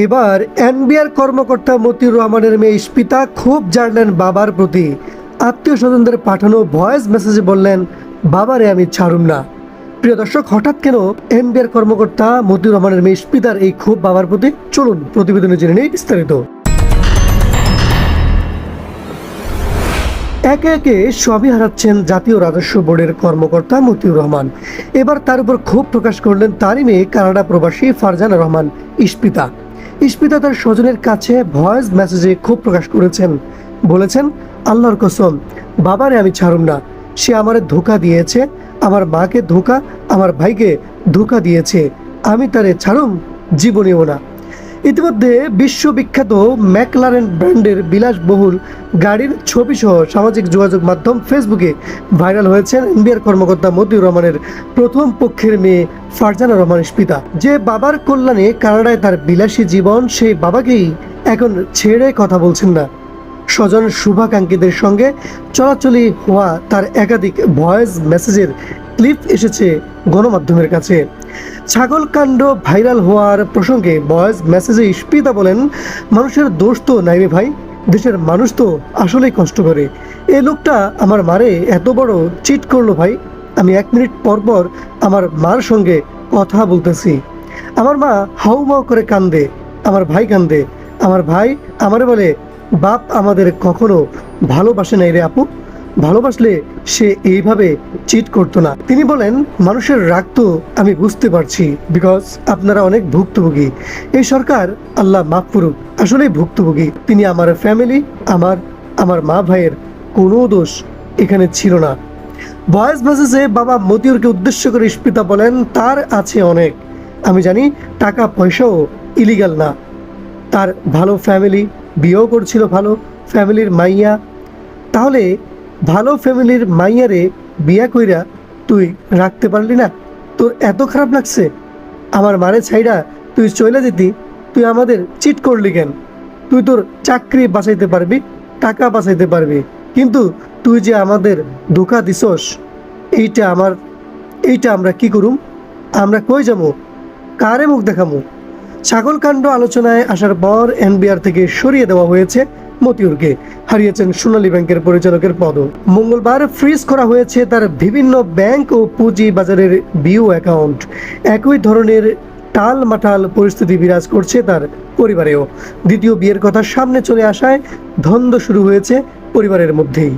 এবার এনবিআর কর্মকর্তা মতিউর রহমানের মেয়ে ইস্পিতা খুব জানলেন বাবার প্রতি। আত্মীয় স্বজনদের পাঠানো ভয়েস মেসেজে বললেন, বাবারে আমি ছাড়ুম না। প্রিয় দর্শক, হঠাৎ কেন এনবিআর কর্মকর্তা মতিউর রহমানের মেয়ে ইস্পিতার এই খুব বাবার প্রতি? চলুন প্রতিবেদনে জেনে নেই বিস্তারিত। একে একে সবই হারাচ্ছেন জাতীয় রাজস্ব বোর্ডের কর্মকর্তা মতিউর রহমান। এবার তার উপর ক্ষোভ প্রকাশ করলেন তারই মেয়ে কানাডা প্রবাসী ফারজানা রহমান ইস্পিতা। ইস্পিতা তার স্বজনের কাছে ভয়েস মেসেজে ক্ষোভ প্রকাশ করেছেন। বলেছেন, আল্লাহর কসম, বাবারে আমি ছাড়ুম না। সে আমারে ধোকা দিয়েছে, আমার মাকে ধোকা, আমার ভাইকে ধোকা দিয়েছে। আমি তারে ছাড়ুম জীবনেও না। ইতিমধ্যে বিশ্ববিখ্যাত ম্যাকলারেন ব্র্যান্ডের বিলাসবহুল গাড়ির ছবি সহ সামাজিক যোগাযোগ মাধ্যম ফেসবুকে ভাইরাল হয়েছেন এনবিআর কর্মকর্তা মতিউর রহমানের প্রথম পক্ষের মেয়ে ফারজানা রহমান স্পিতা যে বাবার কল্যাণে কানাডায় তার বিলাসী জীবন, সেই বাবাকেই এখন ছেড়ে কথা বলছেন না। স্বজন শুভাকাঙ্ক্ষীদের সঙ্গে চলাচলি হওয়া তার একাধিক ভয়েস মেসেজের ক্লিপ এসেছে গণমাধ্যমের কাছে। ছাগলকাণ্ড ভাইরাল হওয়ার প্রসঙ্গে ভয়েস মেসেজে ইস্পিতা বলেন, মানুষের দোষ তো নাই রে ভাই, দেশের মানুষ তো আসলেই কষ্ট করে। এই লোকটা আমার মারে এত বড় চিট করল ভাই। আমি এক মিনিট পর পর আমার মার সঙ্গে কথা বলতেছি। আমার মা হাউ হাউমাউ করে কান্দে, আমার ভাই কান্দে। আমার ভাই আমার বলে, বাপ আমাদের কখনো ভালোবাসে নাই রে আপু। ভালোবাসলে সে এইভাবে চিট করতো না। তিনি বলেন, মানুষের রাগ তো আমি বুঝতে পারছি বিকজ আপনারা অনেক ভুক্তভোগী। এই সরকার আল্লাহ মাফ করুক, আসলেই ভুক্তভোগী। তিনি আমার ফ্যামিলি আমার আমার মা ভাইয়ের কোনো দোষ এখানে ছিল না। ভয়েস মেসেজে বাবা মতিউরকে উদ্দেশ্য করে ইস্পিতা বলেন, তার আছে অনেক। আমি জানি টাকা পয়সাও ইলিগাল না। তার ভালো ফ্যামিলি বিয়েও করছিল ভালো ফ্যামিলির মাইয়া। তাহলে ভালো ফ্যামিলির মাইয়ারে বিয়া কইরা তুই রাখতে পারলি না? তোর এত খারাপ লাগছে। আমার মারে ছাইরা তুই চলে যেতি, তুই আমাদের চিট করলি কেন? তুই তোর চাকরি বাঁচাইতে পারবি, টাকা বাঁচাইতে পারবি। কিন্তু তুই যে আমাদের ধোকা দিছস, এইটা আমার, এইটা আমরা কি করুম? আমরা কই যাব? কারে মুখ দেখামু? ছাগলকাণ্ড আলোচনায় আসার পর এনবিআর থেকে সরিয়ে দেওয়া হয়েছে মতিউরকে। হারিয়েছেন সোনালী ব্যাংকের পরিচালকের পদ। মঙ্গলবার ফ্রিজ করা হয়েছে তার বিভিন্ন ব্যাংক ও পুঁজি বাজারের বিও অ্যাকাউন্ট। একই ধরনের টাল মাটাল পরিস্থিতি বিরাজ করছে তার পরিবারেও। দ্বিতীয় বিয়ের কথা সামনে চলে আসায় ধন্দ শুরু হয়েছে পরিবারের মধ্যেই